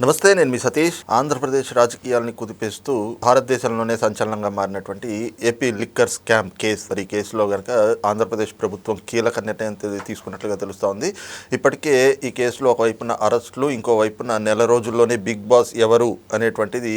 నమస్తే నేను మీ సతీష్. ఆంధ్రప్రదేశ్ రాజకీయాలని కుదిపేస్తూ భారతదేశంలోనే సంచలనంగా మారినటువంటి ఏపీ లిక్కర్ స్కామ్ కేసు. మరి ఈ కేసులో కనుక ఆంధ్రప్రదేశ్ ప్రభుత్వం కీలక నిర్ణయం తీసుకున్నట్లుగా తెలుస్తోంది. ఇప్పటికే ఈ కేసులో ఒకవైపున అరెస్టులు ఇంకో వైపున నెల రోజుల్లోనే బిగ్ బాస్ ఎవరు అనేటువంటిది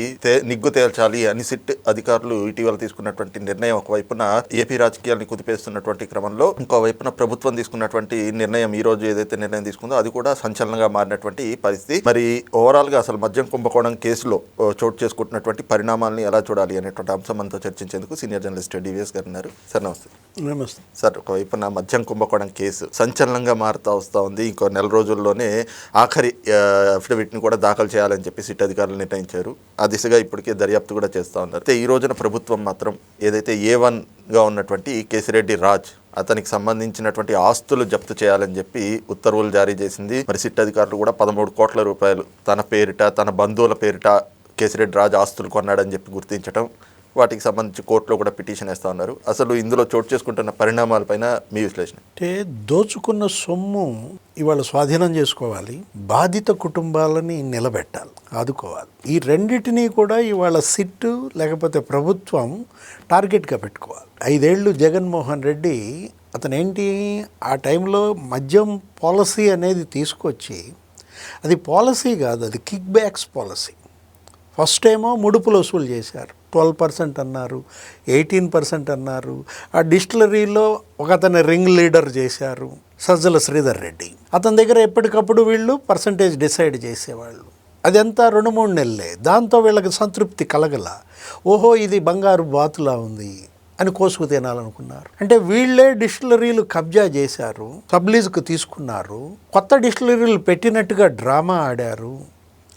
నిగ్గు తేల్చాలి అని సిట్ అధికారులు ఇటీవల తీసుకున్నటువంటి నిర్ణయం ఒకవైపున ఏపీ రాజకీయాల్ని కుదిపేస్తున్నటువంటి క్రమంలో ఇంకో వైపున ప్రభుత్వం తీసుకున్నటువంటి నిర్ణయం ఈ రోజు ఏదైతే నిర్ణయం తీసుకుందో అది కూడా సంచలనంగా మారినటువంటి పరిస్థితి. మరి ఓవరాల్ గా అసలు మద్యం కుంభకోణం కేసులో చోటు చేసుకుంటున్నటువంటి పరిణామాలని ఎలా చూడాలి అనేటువంటి అంశం మనతో చర్చించేందుకు సీనియర్ జర్నలిస్ట్ డివిఎస్ గారు ఉన్నారు. సార్ నమస్తే. నమస్తే. సార్ ఒకవైపున మద్యం కుంభకోణం కేసు సంచలనంగా మారుతా వస్తూ ఉంది. ఇంకో నెల రోజుల్లోనే ఆఖరి అఫిడవిట్ని కూడా దాఖలు చేయాలని చెప్పి సిట్ అధికారులు నిర్ణయించారు. ఆ దిశగా ఇప్పటికే దర్యాప్తు కూడా చేస్తూ ఉన్నారు. అయితే ఈ రోజున ప్రభుత్వం మాత్రం ఏదైతే ఏ గా ఉన్నటువంటి కేసిరెడ్డి రాజ్ అతనికి సంబంధించినటువంటి ఆస్తులు జప్తు చేయాలని చెప్పి ఉత్తర్వులు జారీ చేసింది. మరి సిట్ అధికారులు కూడా పదమూడు కోట్ల రూపాయలు తన పేరిట తన బంధువుల పేరిట కేసిరెడ్డి రాజు ఆస్తులు కొన్నాడని చెప్పి గుర్తించడం వాటికి సంబంధించి కోర్టులో కూడా పిటిషన్ వేస్తూ ఉన్నారు. అసలు ఇందులో చోటు చేసుకుంటున్న పరిణామాలపైన మీ విశ్లేషణ? అంటే దోచుకున్న సొమ్ము ఇవాళ స్వాధీనం చేసుకోవాలి. బాధిత కుటుంబాలని నిలబెట్టాలి. ఆదుకోవాలి. ఈ రెండింటినీ కూడా ఇవాళ సిట్టు లేకపోతే ప్రభుత్వం టార్గెట్గా పెట్టుకోవాలి. ఐదేళ్ళు జగన్మోహన్ రెడ్డి అతను ఏంటి ఆ టైంలో మద్యం పాలసీ అనేది తీసుకొచ్చి అది పాలసీ కాదు అది కిక్ బ్యాక్స్ పాలసీ. ఫస్ట్ ఏమో ముడుపులు వసూలు చేశారు. ట్వెల్వ్ పర్సెంట్ అన్నారు ఎయిటీన్ పర్సెంట్ అన్నారు. ఆ డిస్టిలరీలో ఒక అతని రింగ్ లీడర్ చేశారు సజ్జల శ్రీధర్ రెడ్డి. అతని దగ్గర ఎప్పటికప్పుడు వీళ్ళు పర్సంటేజ్ డిసైడ్ చేసేవాళ్ళు. అదంతా రెండు మూడు నెలలే. దాంతో వీళ్ళకి సంతృప్తి కలగల. ఓహో ఇది బంగారు బాతులా ఉంది అని కోసుకు తినాలనుకున్నారు. అంటే వీళ్ళే డిస్టిలరీలు కబ్జా చేశారు సబ్లీజ్కు తీసుకున్నారు. కొత్త డిస్టిలరీలు పెట్టినట్టుగా డ్రామా ఆడారు.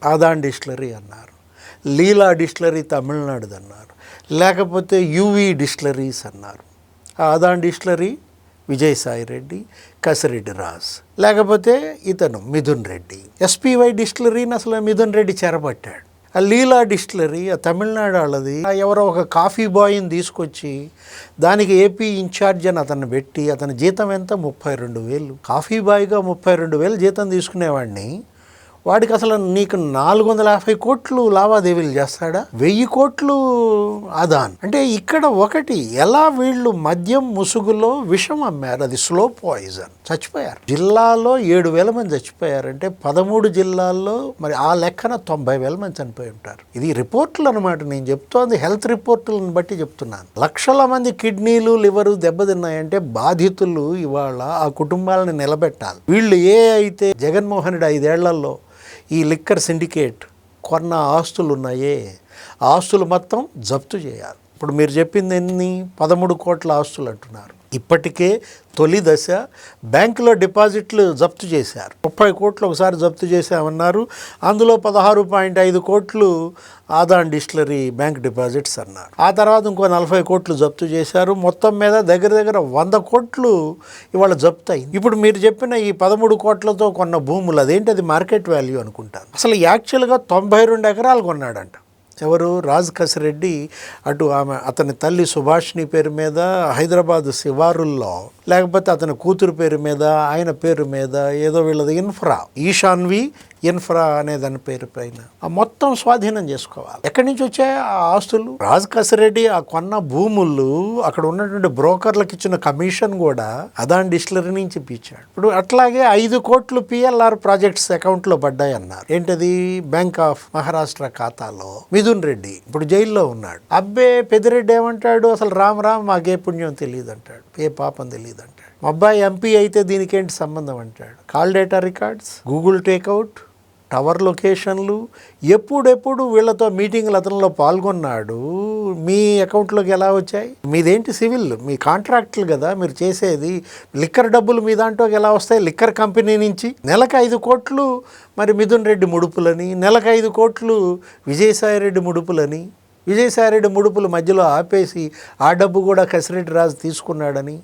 ఆదాన్ డిస్టిలరీ అన్నారు. లీలా డిస్టిలరీ తమిళనాడుది అన్నారు లేకపోతే యువి డిస్టిలరీస్ అన్నారు. ఆదాన్ డిస్టిలరీ విజయసాయి రెడ్డి కసిరెడ్డి రాజ్. లేకపోతే ఇతను మిథున్ రెడ్డి. ఎస్పీవై డిస్టిలరీని అసలు మిథున్ రెడ్డి చెరపట్టాడు. ఆ లీలా డిస్టిలరీ ఆ తమిళనాడు వాళ్ళది ఎవరో ఒక కాఫీ బాయ్ని తీసుకొచ్చి దానికి ఏపీ ఇన్ఛార్జ్ అని అతన్ని పెట్టి అతని జీతం ఎంత? ముప్పై రెండు వేలు. కాఫీ బాయ్గా ముప్పై రెండు వేలు జీతం తీసుకునేవాడిని. వాడికి అసలు నీకు నాలుగు వందల యాభై కోట్లు లావాదేవీలు చేస్తాడా? వెయ్యి కోట్లు ఆదాన్. అంటే ఇక్కడ ఒకటి ఎలా వీళ్ళు మద్యం ముసుగులో విషం అమ్మారు? అది స్లో పాయిజన్. చచ్చిపోయారు. జిల్లాలో ఏడు వేల మంది చచ్చిపోయారంటే పదమూడు జిల్లాల్లో మరి ఆ లెక్కన తొంభై వేల మంది చనిపోయి ఉంటారు. ఇది రిపోర్ట్లు అనమాట నేను చెప్తోంది. హెల్త్ రిపోర్టులను బట్టి చెప్తున్నాను. లక్షల మంది కిడ్నీలు లివరు దెబ్బతిన్నాయంటే బాధితులు ఇవాళ ఆ కుటుంబాలను నిలబెట్టాలి. వీళ్ళు ఏ అయితే జగన్మోహన్ రెడ్డి ఐదేళ్ళలో ఈ లిక్కర్ సిండికేట్ కొన్న ఆస్తులు ఉన్నాయే ఆస్తులు మొత్తం జప్తు చేయాలి. ఇప్పుడు మీరు చెప్పింది ఎన్ని? పదమూడు కోట్ల ఆస్తులు అంటున్నారు. ఇప్పటికే తొలి దశ బ్యాంకులో డిపాజిట్లు జప్తు చేశారు. ముప్పై కోట్లు ఒకసారి జప్తు చేశామన్నారు. అందులో పదహారు పాయింట్ ఐదు కోట్లు ఆదాన్ డిస్టిలరీ బ్యాంక్ డిపాజిట్స్ అన్నారు. ఆ తర్వాత ఇంకో నలభై కోట్లు జప్తు చేశారు. మొత్తం మీద దగ్గర దగ్గర వంద కోట్లు ఇవాళ జప్తు అయింది. ఇప్పుడు మీరు చెప్పిన ఈ పదమూడు కోట్లతో కొన్న భూములు అదేంటి? అది మార్కెట్ వాల్యూ అనుకుంటాను. అసలు యాక్చువల్గా తొంభై రెండు ఎకరాలు కొన్నాడంట. ఎవరు? రాజ్ కసిరెడ్డి. అటు ఆమె అతని తల్లి సుభాష్ని పేరు మీద హైదరాబాద్ శివారుల్లో లేకపోతే అతని కూతురు పేరు మీద ఆయన పేరు మీద ఏదో వీళ్ళది ఇన్ఫ్రా ఈశాన్వి ఇన్ఫ్రా అనే దాని పేరు పైన. ఆ మొత్తం స్వాధీనం చేసుకోవాలి. ఎక్కడి నుంచి వచ్చాయి? ఆ ఆస్తులు. రాజ్ కసిరెడ్డి ఆ కొన్న భూములు అక్కడ ఉన్నటువంటి బ్రోకర్లకు ఇచ్చిన కమిషన్ కూడా అదాన్ డిస్టిలరీ నుంచి ఇప్పించాడు ఇప్పుడు అట్లాగే ఐదు కోట్లు పిఎల్ఆర్ ప్రాజెక్ట్స్ అకౌంట్లో పడ్డాయి అన్నారు ఏంటది? బ్యాంక్ ఆఫ్ మహారాష్ట్ర ఖాతాలో మిథున్ రెడ్డి ఇప్పుడు జైల్లో ఉన్నాడు. అబ్బే పెదిరెడ్డి ఏమంటాడు? అసలు రామ్ రామ్ మాకే పుణ్యం తెలియదు అంటాడు ఏ పాపం తెలియదు అంటాడు. మా అబ్బాయి ఎంపీ అయితే దీనికేంటి సంబంధం అంటాడు. Call data records Google takeout tower లొకేషన్లు ఎప్పుడెప్పుడు వీళ్ళతో మీటింగ్లు అతనిలో పాల్గొన్నాడు మీ అకౌంట్లోకి ఎలా వచ్చాయి? మీదేంటి సివిల్? మీ కాంట్రాక్ట్లు కదా మీరు చేసేది. లిక్కర్ డబ్బులు మీ దాంట్లోకి ఎలా వస్తాయి? లిక్కర్ కంపెనీ నుంచి నెలకు ఐదు కోట్లు మరి మిథున్ రెడ్డి ముడుపులని నెలకు ఐదు కోట్లు విజయసాయి రెడ్డి ముడుపులని విజయసాయిరెడ్డి ముడుపులు మధ్యలో ఆపేసి ఆ డబ్బు కూడా కసిరెడ్డి రాజు తీసుకున్నాడని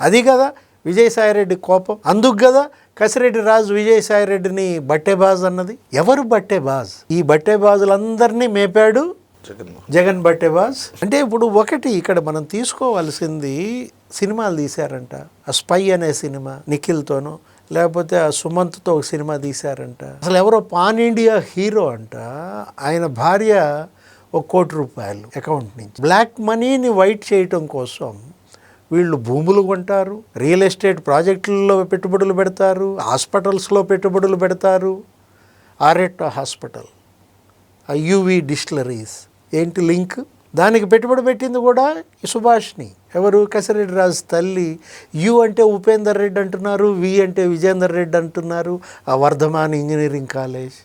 అది కదా విజయసాయిరెడ్డి కోపం. అందుకు కదా కసిరెడ్డి రాజు విజయసాయిరెడ్డిని బట్టేబాజ్ అన్నది. ఎవరు బట్టేబాజ్? ఈ బట్టేబాజులందరినీ మేపాడు జగన్మోహన్. జగన్ బట్టేబాజ్. అంటే ఇప్పుడు ఒకటి ఇక్కడ మనం తీసుకోవాల్సింది సినిమాలు తీశారంట. ఆ స్పై అనే సినిమా నిఖిల్తోనూ లేకపోతే ఆ సుమంత్తో ఒక సినిమా తీశారంట. అసలు ఎవరో పాన్ ఇండియా హీరో అంట. ఆయన భార్య ఒక కోటి రూపాయలు అకౌంట్ నుంచి. బ్లాక్ మనీని వైట్ చేయటం కోసం వీళ్ళు భూములు కొంటారు రియల్ ఎస్టేట్ ప్రాజెక్టుల్లో పెట్టుబడులు పెడతారు హాస్పిటల్స్లో పెట్టుబడులు పెడతారు. ఆరెట్టో హాస్పిటల్ ఆ యూవి డిస్టిలరీస్. ఏంటి లింక్? దానికి పెట్టుబడి పెట్టింది కూడా సుభాష్ని. ఎవరు? కసిరెడ్డి రాజు తల్లి. యు అంటే ఉపేందర్ రెడ్డి అంటున్నారు వి అంటే విజేందర్ రెడ్డి అంటున్నారు ఆ వర్ధమాన్ ఇంజనీరింగ్ కాలేజ్.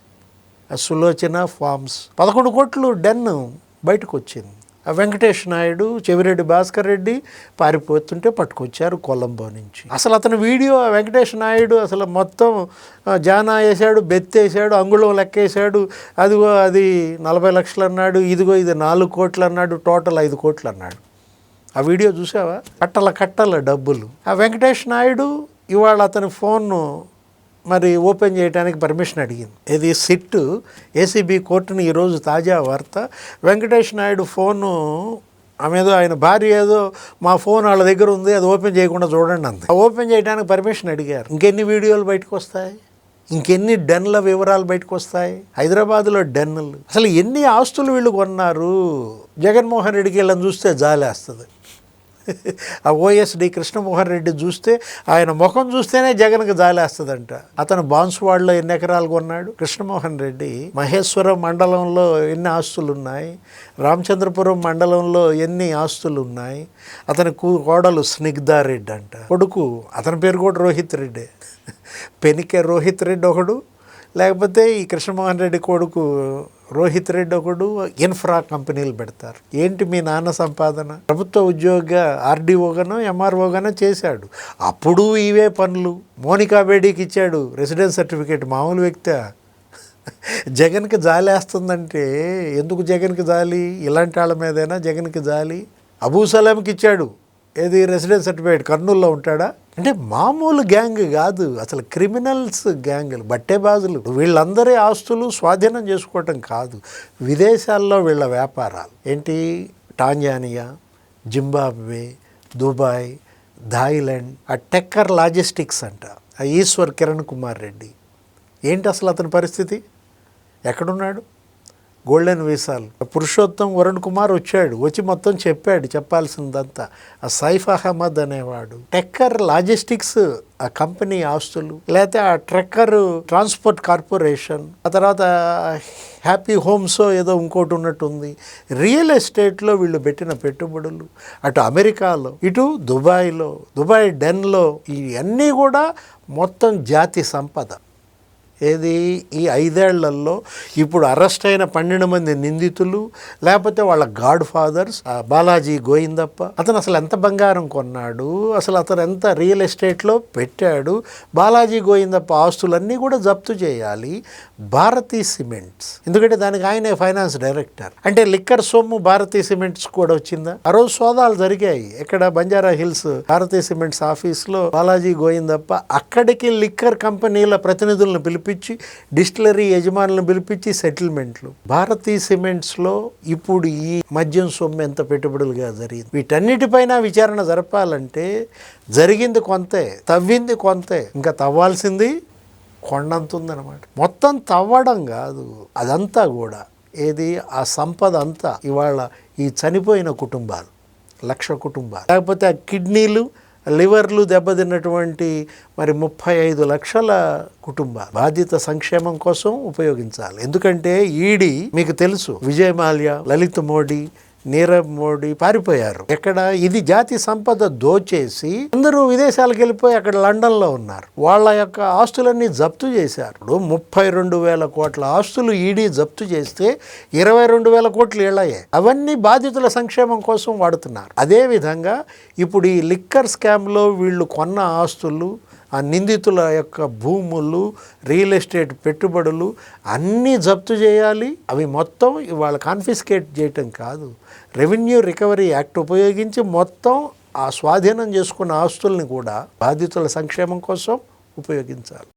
ఆ సులోచన ఫార్మ్స్. పదకొండు కోట్లు డెన్ బయటకు వచ్చింది వెంకటేష్ నాయుడు చెవిరెడ్డి భాస్కర్ రెడ్డి పారిపోతుంటే పట్టుకొచ్చారు కొలంబో నుంచి. అసలు అతని వీడియో ఆ వెంకటేష్ నాయుడు అసలు మొత్తం జానా వేసాడు బెత్తేసాడు అంగుళం లెక్కేసాడు అదిగో అది నలభై లక్షలు అన్నాడు ఇదిగో ఇది నాలుగు కోట్లు అన్నాడు టోటల్ ఐదు కోట్లు అన్నాడు. ఆ వీడియో చూసావా? కట్టల కట్టల డబ్బులు. ఆ వెంకటేష్ నాయుడు ఇవాళ అతని ఫోన్ను మరి ఓపెన్ చేయడానికి పర్మిషన్ అడిగింది. ఇది సిట్ ఏసీబీ కోర్టుని ఈరోజు తాజా వార్త. వెంకటేష్ నాయుడు ఫోను ఆమె ఏదో ఆయన భార్య ఏదో మా ఫోన్ వాళ్ళ దగ్గర ఉంది అది ఓపెన్ చేయకుండా చూడండి అంది. ఓపెన్ చేయడానికి పర్మిషన్ అడిగారు. ఇంకెన్ని వీడియోలు బయటకు వస్తాయి ఇంకెన్ని డెన్ల వివరాలు బయటకు వస్తాయి హైదరాబాద్లో డెన్లు అసలు ఎన్ని ఆస్తులు వీళ్ళు కొన్నారు? జగన్మోహన్ రెడ్డికి వీళ్ళని చూస్తే జాలేస్తుంది. ఆ ఓఎస్డి కృష్ణమోహన్ రెడ్డి చూస్తే ఆయన ముఖం చూస్తేనే జగన్కి జాలేస్తుందంట. అతను బాన్సువాడలో ఎన్ని ఎకరాలు కొన్నాడు? కృష్ణమోహన్ రెడ్డి మహేశ్వరం మండలంలో ఎన్ని ఆస్తులు ఉన్నాయి రామచంద్రపురం మండలంలో ఎన్ని ఆస్తులు ఉన్నాయి అతని కూ- కోడలు స్నిగ్ధారెడ్డి అంట. కొడుకు అతని పేరు కూడా రోహిత్ రెడ్డి. పెనికే రోహిత్ రెడ్డి ఒకడు. లేకపోతే ఈ కృష్ణమోహన్ రెడ్డి కొడుకు రోహిత్ రెడ్డి ఒకడు ఇన్ఫ్రా కంపెనీలు పెడతారు. ఏంటి మీ నాన్న సంపాదన? ప్రభుత్వ ఉద్యోగ ఆర్డీఓగానో ఎంఆర్ఓగానో చేశాడు. అప్పుడు ఇవే పనులు. మోనికా బేడీకి ఇచ్చాడు రెసిడెన్స్ సర్టిఫికేట్. మామూలు వ్యక్తి? జగన్కి జాలి వేస్తుందంటే ఎందుకు జగన్కి జాలి? ఇలాంటి వాళ్ళ మీదైనా జగన్కి జాలి? అబూ సలాంకి ఇచ్చాడు. ఏది? Residence certificate. కర్నూల్లో ఉంటాడా? అంటే మామూలు గ్యాంగ్ కాదు. అసలు క్రిమినల్స్ గ్యాంగులు బట్టేబాజులు. వీళ్ళందరి ఆస్తులు స్వాధీనం చేసుకోవటం కాదు. విదేశాల్లో వీళ్ళ వ్యాపారాలు. ఏంటి? Tanzania Zimbabwe Dubai Thailand. ఆ టెక్కర్ లాజిస్టిక్స్ అంట. ఆ ఈశ్వర్ కిరణ్ కుమార్ రెడ్డి. ఏంటి అసలు అతని పరిస్థితి? ఎక్కడున్నాడు? గోల్డెన్ వీసాలు. పురుషోత్తం వరుణ్ కుమార్ వచ్చాడు వచ్చి మొత్తం చెప్పాడు చెప్పాల్సిందంతా. ఆ సైఫ్ అహ్మద్ అనేవాడు. టెక్కర్ లాజిస్టిక్స్ ఆ కంపెనీ ఆస్తులు లేకపోతే ఆ ట్రెక్కర్ ట్రాన్స్పోర్ట్ కార్పొరేషన్ ఆ తర్వాత హ్యాపీ హోమ్స్ ఏదో ఇంకోటి ఉన్నట్టుంది. రియల్ ఎస్టేట్లో వీళ్ళు పెట్టిన పెట్టుబడులు అటు అమెరికాలో ఇటు దుబాయ్లో దుబాయ్ డెన్లో ఇవన్నీ కూడా మొత్తం జాతి సంపద. ఏది? ఈ ఐదేళ్ళలో ఇప్పుడు అరెస్ట్ అయిన పన్నెండు మంది నిందితులు లేకపోతే వాళ్ళ గాడ్ ఫాదర్స్ బాలాజీ గోయిందప్ప అతను అసలు ఎంత బంగారం కొన్నాడు? అసలు అతను ఎంత రియల్ ఎస్టేట్లో పెట్టాడు? బాలాజీ గోయిందప్ప ఆస్తులన్నీ కూడా జప్తు చేయాలి. భారతీ సిమెంట్స్. ఎందుకంటే దానికి ఆయనే ఫైనాన్స్ డైరెక్టర్. అంటే లిక్కర్ సొమ్ము భారతీ సిమెంట్స్ కూడా వచ్చిందా? ఆ రోజు సోదాలు జరిగాయి. ఇక్కడ బంజారా హిల్స్ భారతీ సిమెంట్స్ ఆఫీస్లో బాలాజీ గోయిందప్ప అక్కడికి లిక్కర్ కంపెనీల ప్రతినిధులను పిలిపించి డిస్టిలరీ యజమానులను పిలిపించి సెటిల్మెంట్లు. భారతీ సిమెంట్స్లో ఇప్పుడు ఈ మద్యం సొమ్ము ఎంత పెట్టుబడులుగా జరిగింది? వీటన్నిటిపైన విచారణ జరపాలంటే జరిగింది కొంతే తవ్వింది కొంతే ఇంకా తవ్వాల్సింది కొండంత ఉందన్నమాట మొత్తం తవ్వడం కాదు అదంతా కూడా. ఏది? ఆ సంపద అంతా ఇవాళ ఈ చనిపోయిన కుటుంబాలు లక్ష కుటుంబాలు. లేకపోతే ఆ కిడ్నీలు లివర్లు దెబ్బతిన్నటువంటి మరి ముప్పై ఐదు లక్షల కుటుంబ బాధిత సంక్షేమం కోసం ఉపయోగించాలి. ఎందుకంటే ఈడీ మీకు తెలుసు విజయ్ మాల్యా లలిత్ మోడీ నీరవ్ మోడీ పారిపోయారు. ఎక్కడ ఇది జాతి సంపద దోచేసి అందరూ విదేశాలకు వెళ్ళిపోయి అక్కడ లండన్లో ఉన్నారు. వాళ్ళ యొక్క ఆస్తులన్నీ జప్తు చేశారు. ఇప్పుడు ముప్పై రెండు వేల కోట్ల ఆస్తులు ఈడీ జప్తు చేస్తే ఇరవై రెండు వేల కోట్లు ఏళ్ళయ్యాయి. అవన్నీ బాధితుల సంక్షేమం కోసం వాడుతున్నారు. అదేవిధంగా ఇప్పుడు ఈ లిక్కర్ స్కామ్లో వీళ్ళు కొన్న ఆస్తులు ఆ నిందితుల యొక్క భూములు రియల్ ఎస్టేట్ పెట్టుబడులు అన్నీ జప్తు చేయాలి. అవి మొత్తం ఇవాళ కాన్ఫిస్కేట్ చేయటం కాదు. రెవెన్యూ రికవరీ యాక్ట్ ఉపయోగించి మొత్తం ఆ స్వాధీనం చేసుకున్న ఆస్తుల్ని కూడా బాధితుల సంక్షేమం కోసం ఉపయోగించాలి.